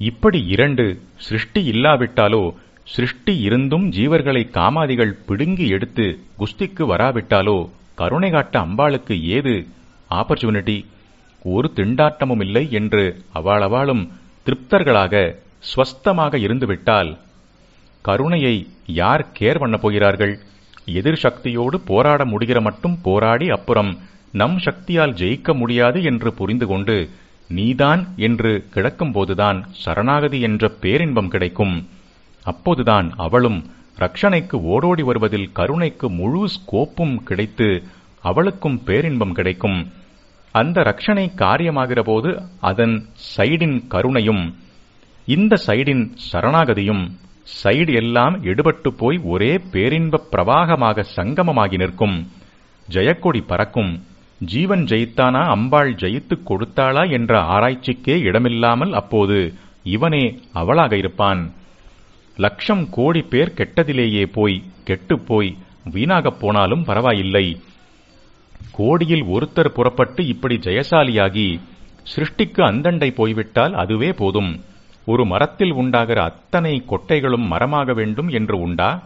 இப்படி இரண்டு சிருஷ்டி இல்லாவிட்டாலோ சிருஷ்டி இருந்தும் ஜீவர்களை காமாதிகள் பிடுங்கி எடுத்து குஸ்திக்கு வராவிட்டாலோ கருணை காட்ட அம்பாளுக்கு ஏது? ஆப்பர்ச்சுனிட்டி ஒரு திண்டாட்டமும் இல்லை என்று அவாளவாளும் திருப்தர்களாக ஸ்வஸ்தமாக இருந்துவிட்டால் கருணையை யார் கேர் பண்ண போகிறார்கள்? எதிர் சக்தியோடு போராட முடிகிற மட்டும் போராடி அப்புறம் நம் சக்தியால் ஜெயிக்க முடியாது என்று புரிந்து கொண்டு நீதான் என்று கிடக்கும்போதுதான் சரணாகதி என்ற பேரின்பம் கிடைக்கும். அப்போதுதான் அவளும் ரக்ஷணைக்கு ஓடோடி வருவதில் கருணைக்கு முழு ஸ்கோப்பும் கிடைத்து அவளுக்கும் பேரின்பம் கிடைக்கும். அந்த ரக்ஷணை காரியமாகிற போது அதன் சைடின் கருணையும் இந்த சைடின் சரணாகதியும் சைடு எல்லாம் எடுபட்டு போய் ஒரே பேரின்பப் பிரவாகமாக சங்கமமாகி நிற்கும். ஜெயக்கொடி பறக்கும். ஜீவன் ஜெயித்தானா அம்பாள் ஜெயித்துக் கொடுத்தாளா என்ற ஆராய்ச்சிக்கே இடமில்லாமல் அப்போது இவனே அவளாக இருப்பான். லட்சம் கோடி பேர் கெட்டதிலேயே போய் கெட்டுப் போய் வீணாகப் போனாலும் பரவாயில்லை. கோடியில் ஒருத்தர் புறப்பட்டு இப்படி ஜெயசாலியாகி சிருஷ்டிக்கு அந்தண்டை போய்விட்டால் அதுவே போதும். ஒரு மரத்தில் உண்டாகிற அத்தனை கொட்டைகளும் மரமாக வேண்டும் என்று உண்டா?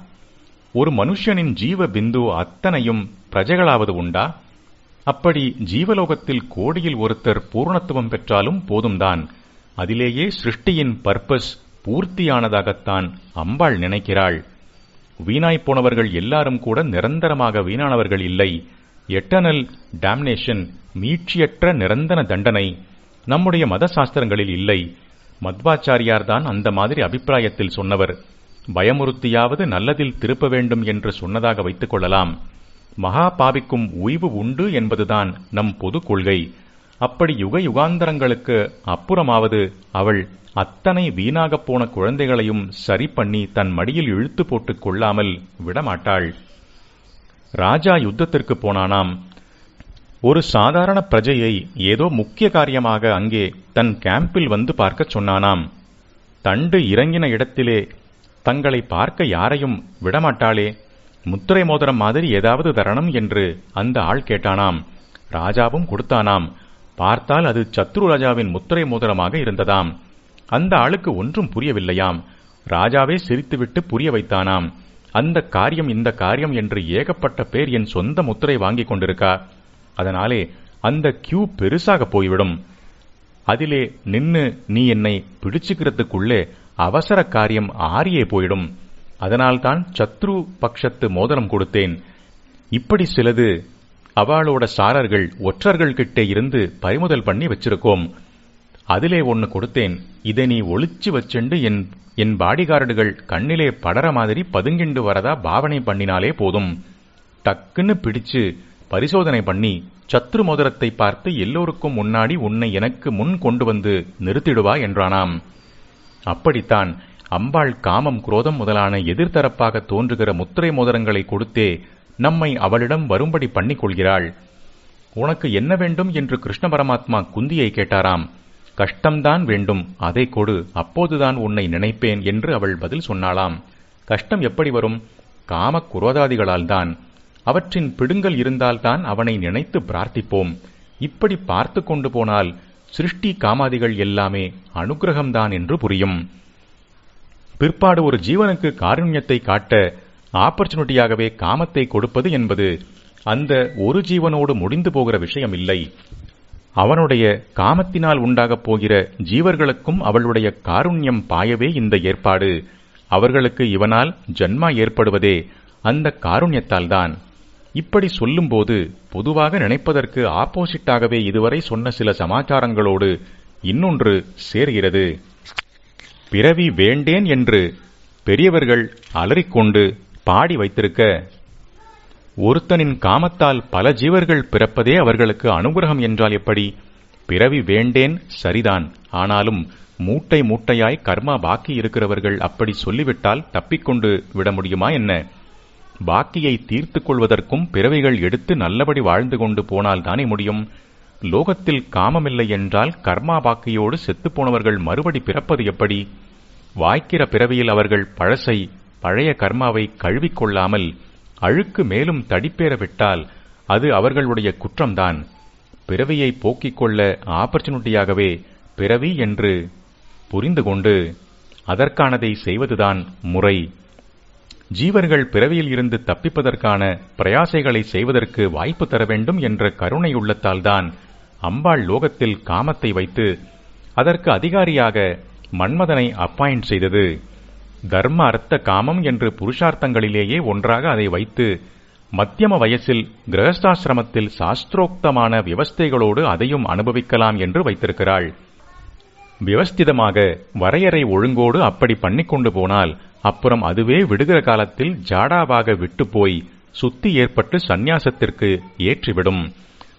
ஒரு மனுஷனின் ஜீவ பிந்து அத்தனையும் பிரஜைகளாவது உண்டா? அப்படி ஜீவலோகத்தில் கோடியில் ஒருத்தர் பூர்ணத்துவம் பெற்றாலும் போதும்தான். அதிலேயே சிருஷ்டியின் பர்பஸ் பூர்த்தியானதாகத்தான் அம்பாள் நினைக்கிறாள். வீணாய் போனவர்கள் எல்லாரும் கூட நிரந்தரமாக வீணானவர்கள் இல்லை. எட்டர்னல் டாம்னேஷன் மீட்சியற்ற நிரந்தர தண்டனை நம்முடைய மத சாஸ்திரங்களில் இல்லை. மத்வாச்சாரியார் தான் அந்த மாதிரி அபிப்பிராயத்தில் சொன்னவர். பயமுறுத்தியாவது நல்லதில் திருப்ப வேண்டும் என்று சொன்னதாக வைத்துக் கொள்ளலாம். மகா பாவிக்கும் உய்வு உண்டு என்பதுதான் நம் பொது கொள்கை. அப்படி யுக யுகாந்தரங்களுக்கு அப்புறமாவது அவள் அத்தனை வீணாகப் போன குழந்தைகளையும் சரி பண்ணி தன் மடியில் இழுத்து போட்டுக் கொள்ளாமல் விடமாட்டாள். ராஜா யுத்தத்திற்கு போனானாம். ஒரு சாதாரண பிரஜையை ஏதோ முக்கிய காரியமாக அங்கே தன் கேம்பில் வந்து பார்க்கச் சொன்னானாம். தண்டு இறங்கின இடத்திலே தங்களை பார்க்க யாரையும் விடமாட்டாளே. முத்திரை மோதிரம் மாதிரி ஏதாவது தரணும் என்று அந்த ஆள் கேட்டானாம். ராஜாவும் கொடுத்தானாம். பார்த்தால் அது சத்ரு ராஜாவின் முத்திரை மோதிரமாக இருந்ததாம். அந்த ஆளுக்கு ஒன்றும் புரியவில்லையாம். ராஜாவே சிரித்துவிட்டு புரிய வைத்தானாம். அந்த காரியம் இந்த காரியம் என்று ஏகப்பட்ட பேர் என் சொந்த முத்திரை வாங்கிக் கொண்டிருக்கா? அதனாலே அந்த கியூ பெருசாக போய்விடும். அதிலே நின்னு நீ என்னை பிடிச்சுக்கிறதுக்குள்ளே அவசர காரியம் ஆறியே போயிடும். அதனால்தான் சத்ரு பக்ஷத்து மோதிரம் கொடுத்தேன். இப்படி சிலது அவளோட சாரர்கள் ஒற்றர்கள் கிட்டே இருந்து பறிமுதல் பண்ணி வச்சிருக்கோம். அதிலே ஒன்னு கொடுத்தேன். இதை நீ ஒளிச்சு வச்சுண்டு என் என் பாடிகார்டுகள் கண்ணிலே படற மாதிரி பதுங்கிண்டு வரதா பாவனை பண்ணினாலே போதும். டக்குன்னு பிடிச்சு பரிசோதனை பண்ணி சத்ரு மோதிரத்தை பார்த்து எல்லோருக்கும் முன்னாடி உன்னை எனக்கு முன் கொண்டு வந்து நிறுத்திடுவா என்றானாம். அப்படித்தான் அம்பாள் காமம் குரோதம் முதலான எதிர்த்தரப்பாக தோன்றுகிற முத்திரை மோதிரங்களை கொடுத்தே நம்மை அவளிடம் வரும்படி பண்ணிக் கொள்கிறாள் உனக்கு என்ன வேண்டும் என்று கிருஷ்ண பரமாத்மா குந்தியை கேட்டாராம். கஷ்டம்தான் வேண்டும் அதை கொடு அப்போதுதான் உன்னை நினைப்பேன் என்று அவள் பதில் சொன்னாளாம். கஷ்டம் எப்படி வரும்? காம குரோதாதிகளால் தான். அவற்றின் பிடுங்கல் இருந்தால்தான் அவனை நினைத்து பிரார்த்திப்போம். இப்படி பார்த்து கொண்டு போனால் சிருஷ்டி காமாதிகள் எல்லாமே அனுகிரகம்தான் என்று புரியும். பிற்பாடு ஒரு ஜீவனுக்கு காருண்யத்தை காட்ட ஆப்பர்ச்சுனிட்டியாகவே காமத்தை கொடுப்பது என்பது அந்த ஒரு ஜீவனோடு முடிந்து போகிற விஷயம் இல்லை அவனுடைய காமத்தினால் உண்டாகப் போகிற ஜீவர்களுக்கும் அவளுடைய காருண்யம் பாயவே இந்த ஏற்பாடு. அவர்களுக்கு இவனால் ஜன்மா ஏற்படுவதே அந்த காருண்யத்தால்தான். இப்படி சொல்லும்போது பொதுவாக நினைப்பதற்கு ஆப்போசிட்டாகவே இதுவரை சொன்ன சில சமாச்சாரங்களோடு இன்னொன்று சேர்கிறது. பிறவி வேண்டேன் என்று பெரியவர்கள் அலறிக்கொண்டு பாடி வைத்திருக்க ஒருத்தனின் காமத்தால் பல ஜீவர்கள் பிறப்பதே அவர்களுக்கு அனுகிரகம் என்றால் எப்படி? பிறவி வேண்டேன் சரிதான். ஆனாலும் மூட்டை மூட்டையாய் கர்மா பாக்கி இருக்கிறவர்கள் அப்படி சொல்லிவிட்டால் தப்பிக்கொண்டு விட முடியுமா என்ன? பாக்கியை தீர்த்துக் கொள்வதற்கும் பிறவிகள் எடுத்து நல்லபடி வாழ்ந்து கொண்டு போனால் தானே முடியும்? லோகத்தில் காமமில்லை என்றால் கர்மா பாக்கியோடு செத்துப்போனவர்கள் மறுபடி பிறப்பது எப்படி? வாய்க்கிற பிறவியில் அவர்கள் பழசை பழைய கர்மாவை கழுவிக்கொள்ளாமல் அழுக்கு மேலும் தடிப்பேற விட்டால் அது அவர்களுடைய குற்றம்தான். பிறவியை போக்கிக் கொள்ள ஆப்பர்ச்சுனிட்டியாகவே பிறவி என்று புரிந்து கொண்டு அதற்கானதை செய்வதுதான் முறை. ஜீவர்கள் பிறவியில் இருந்து தப்பிப்பதற்கான பிரயாசைகளை செய்வதற்கு வாய்ப்பு தர வேண்டும் என்ற கருணை உள்ளத்தால்தான் அம்பாள் லோகத்தில் காமத்தை வைத்து அதற்கு அதிகாரியாக மன்மதனை அப்பாயிண்ட் செய்தது. தர்ம அர்த்த காமம் என்று புருஷார்த்தங்களிலேயே ஒன்றாக அதை வைத்து மத்தியம வயசில் கிரகஸ்தாசிரமத்தில் சாஸ்திரோக்தமான விவஸ்தைகளோடு அதையும் அனுபவிக்கலாம் என்று வைத்திருக்கிறாள். விவஸ்திதமாக வரையறை ஒழுங்கோடு அப்படி பண்ணிக்கொண்டு போனால் அப்புறம் அதுவே விடுகிற காலத்தில் ஜாடாவாக விட்டு போய் சுத்தி ஏற்பட்டு சந்நியாசத்திற்கு ஏற்றிவிடும்.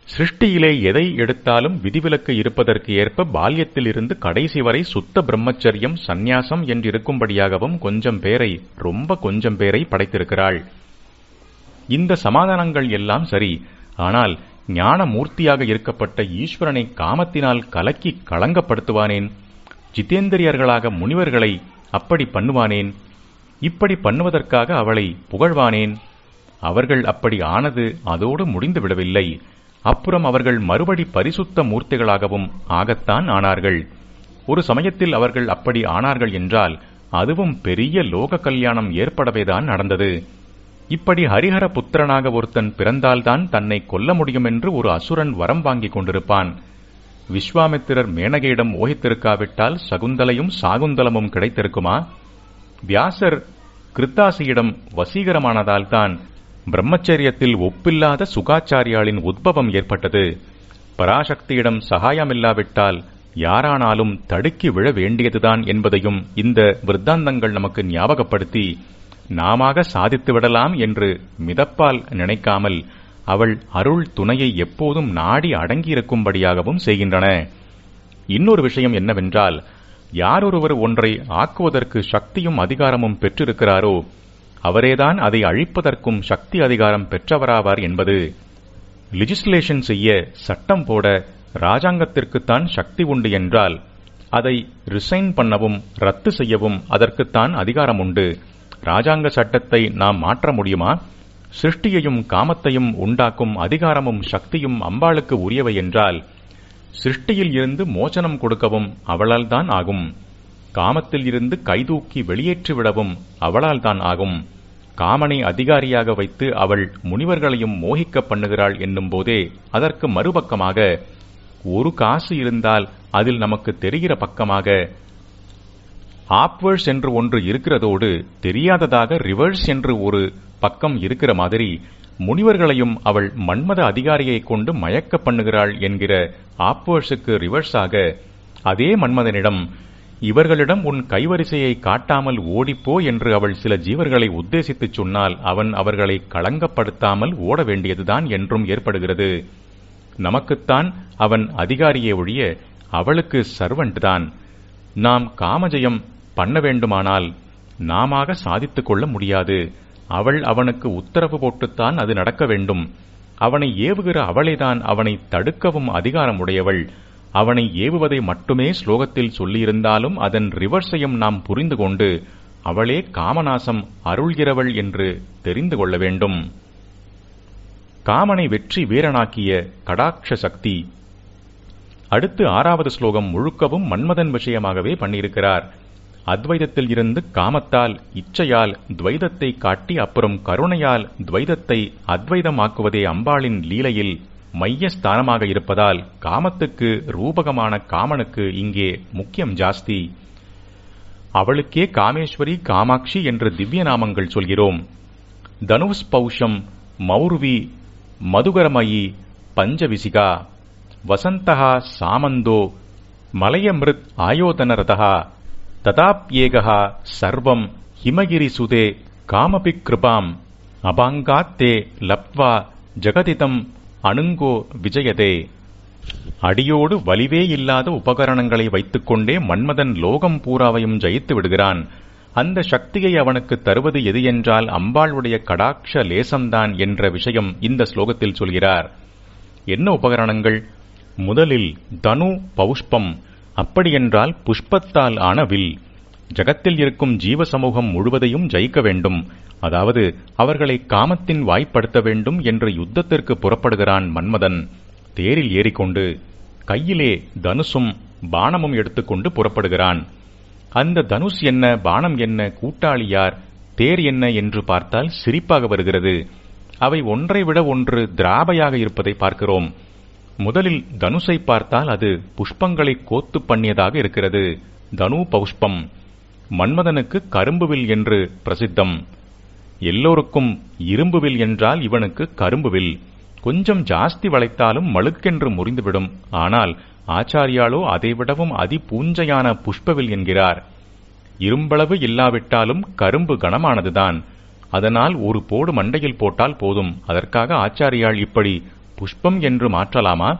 சிருஷ்டியிலே எதை எடுத்தாலும் விதிவிலக்கு இருப்பதற்கு ஏற்ப பால்யத்திலிருந்து கடைசி வரை சுத்த பிரம்மச்சரியம் சந்நியாசம் என்றிருக்கும்படியாகவும் கொஞ்சம் பேரை ரொம்ப கொஞ்சம் பேரை படைத்திருக்கிறாள். இந்த சமாதானங்கள் எல்லாம் சரி ஆனால் ஞான மூர்த்தியாக இருக்கப்பட்ட ஈஸ்வரனை காமத்தினால் கலக்கி களங்கப்படுத்துவானேன்? ஜிதேந்திரியர்களாக முனிவர்களை அப்படி பண்ணுவானேன்? இப்படி பண்ணுவதற்காக அவளை புகழ்வானேன்? அவர்கள் அப்படி ஆனது அதோடு முடிந்து விடவில்லை அப்புறம் அவர்கள் மறுபடி பரிசுத்த மூர்த்திகளாகவும் ஆகத்தான் ஆனார்கள். ஒரு சமயத்தில் அவர்கள் அப்படி ஆனார்கள் என்றால் அதுவும் பெரிய லோக கல்யாணம் ஏற்படவேதான் நடந்தது. இப்படி ஹரிஹர புத்திரனாக ஒருத்தன் பிறந்தால்தான் தன்னை கொல்ல முடியும் என்று ஒரு அசுரன் வரம் வாங்கிக் கொண்டிருப்பான். விஸ்வாமித்திரர் மேனகையிடம் ஓகித்திருக்காவிட்டால் சகுந்தலையும் சாகுந்தலமும் கிடைத்திருக்குமா? வியாசர் கிருத்தாசியிடம் வசீகரமானதால்தான் பிரம்மச்சரியத்தில் ஒப்பில்லாத சுகாச்சாரியாளின் உத்பவம் ஏற்பட்டது. பராசக்தியிடம் சகாயமில்லாவிட்டால் யாரானாலும் தடுக்கி விழ வேண்டியதுதான் என்பதையும் இந்த விருத்தாந்தங்கள் நமக்கு ஞாபகப்படுத்தி நாமாக சாதித்து விடலாம் என்று மிதப்பால் நினைக்காமல் அவள் அருள் துணையை எப்போதும் நாடி அடங்கியிருக்கும்படியாகவும் செய்கின்றன. இன்னொரு விஷயம் என்னவென்றால் யாரொருவர் ஒன்றை ஆக்குவதற்கு சக்தியும் அதிகாரமும் பெற்றிருக்கிறாரோ அவரேதான் அதை அழிப்பதற்கும் சக்தி அதிகாரம் பெற்றவராவார் என்பது லிஜிஸ்லேஷன் செய்ய சட்டம் போட ராஜாங்கத்திற்குத்தான் சக்தி உண்டு என்றால் அதை ரிசைன் பண்ணவும் ரத்து செய்யவும் அதற்குத்தான் அதிகாரம் உண்டு. ராஜாங்க சட்டத்தை நாம் மாற்ற முடியுமா? சிருஷ்டியையும் காமத்தையும் உண்டாக்கும் அதிகாரமும் சக்தியும் அம்பாளுக்கு உரியவை என்றால் சிருஷ்டியில் இருந்து மோசனம் கொடுக்கவும் அவளால் தான் ஆகும். காமத்தில் இருந்து கைதூக்கி வெளியேற்றிவிடவும் அவளால் தான் ஆகும். காமனை அதிகாரியாக வைத்து அவள் முனிவர்களையும் மோகிக்க பண்ணுகிறாள் என்னும் போதே அதற்கு மறுபக்கமாக ஒரு காசு இருந்தால் அதில் நமக்கு தெரிகிற பக்கமாக ஆப்வர்ஸ் என்று ஒன்று இருக்கிறதோடு தெரியாததாக ரிவர்ஸ் என்று ஒரு பக்கம் இருக்கிற மாதிரி முனிவர்களையும் அவள் மன்மத அதிகாரியை கொண்டு மயக்க பண்ணுகிறாள் என்கிற ஆப்வர்ஸுக்கு ரிவர்ஸாக அதே மன்மதனிடம் இவர்களிடம் உன் கைவரிசையை காட்டாமல் ஓடிப்போ என்று அவள் சில ஜீவர்களை உத்தேசித்துச் சொன்னால் அவன் அவர்களை களங்கப்படுத்தாமல் ஓட வேண்டியதுதான் என்றும் ஏற்படுகிறது. நமக்குத்தான் அவன் அதிகாரியே ஒழிய அவளுக்கு சர்வன்ட் தான். நாம் காமஜயம் பண்ண வேண்டுமானால் நாமாக சாதித்துக் கொள்ள முடியாது. அவள் அவனுக்கு உத்தரவு போட்டுத்தான் அது நடக்க வேண்டும். அவனை ஏவுகிற அவளைதான் அவனை தடுக்கவும் அதிகாரம் உடையவள் அவனை ஏவுவதை மட்டுமே ஸ்லோகத்தில் சொல்லியிருந்தாலும் அதன் ரிவர்ஸையும் நாம் புரிந்து கொண்டு அவளே காமநாசம் அருள்கிறவள் என்று தெரிந்து கொள்ள வேண்டும். காமனை வெற்றி வீரனாக்கிய கடாட்ச சக்தி அடுத்து ஆறாவது ஸ்லோகம் முழுக்கவும் மன்மதன் விஷயமாகவே பண்ணியிருக்கிறார். அத்வைதத்தில் இருந்து காமத்தால் இச்சையால் துவைதத்தை காட்டி அப்புறம் கருணையால் துவைதத்தை அத்வைதமாக்குவதே அம்பாளின் லீலையில் மையஸ்தானமாக இருப்பதால் காமத்துக்கு ரூபகமான காமனுக்கு இங்கே முக்கியம் ஜாஸ்தி. அவளுக்கே காமேஸ்வரி காமாட்சி என்று திவ்ய நாமங்கள் சொல்கிறோம். தனுஷ் பௌஷம் மௌர்வி மதுகரமயி பஞ்சவிசிகா வசந்தகா சாமந்தோ மலயமிருத் ஆயோதனரதா ததாப்யேகா சர்வம் ஹிமகிரிசுதே காமபி கிருபாம் அபாங்காத்தே லப்வா ஜெகதிதம் அணுங்கோ விஜயதே. அடியோடு வலிவே இல்லாத உபகரணங்களை வைத்துக்கொண்டே மன்மதன் லோகம் பூராவையும் ஜெயித்து விடுகிறான். அந்த சக்தியை அவனுக்கு தருவது எது என்றால் அம்பாளுடைய கடாட்ச லேசம்தான் என்ற விஷயம் இந்த ஸ்லோகத்தில் சொல்கிறார். என்ன உபகரணங்கள்? முதலில் தனு பௌஷ்பம். அப்படியென்றால் புஷ்பத்தால் ஆன வில். ஜகத்தில் இருக்கும் ஜீவ சமூகம் முழுவதையும் ஜெயிக்க வேண்டும். அதாவது அவர்களை காமத்தின் வாய்ப்படுத்த வேண்டும் என்று யுத்தத்திற்கு புறப்படுகிறான் மன்மதன். தேரில் ஏறிக்கொண்டு கையிலே தனுசும் பானமும் எடுத்துக்கொண்டு புறப்படுகிறான். அந்த தனுஷ் என்ன பானம் என்ன கூட்டாளி யார் தேர் என்ன என்று பார்த்தால் சிரிப்பாக வருகிறது. அவை ஒன்றை விட ஒன்று திராபையாக இருப்பதை பார்க்கிறோம். முதலில் தனுஷை பார்த்தால் அது புஷ்பங்களை கோத்து பண்ணியதாக இருக்கிறது. தனு பௌஷ்பம் மன்மதனுக்கு கரும்புவில் என்று பிரசித்தம். எல்லோருக்கும் இரும்புவில் என்றால் இவனுக்கு கரும்புவில் கொஞ்சம் ஜாஸ்தி வளைத்தாலும் மழுக்கென்று முறிந்துவிடும். ஆனால் ஆச்சாரியாலோ அதைவிடவும் அதி பூஞ்சையான புஷ்பவில் என்கிறார். இரும்பளவு இல்லாவிட்டாலும் கரும்பு கனமானதுதான். அதனால் ஒரு போடு மண்டையில் போட்டால் போதும். அதற்காக ஆச்சாரியால் இப்படி புஷ்பம் என்று மாற்றலாமா?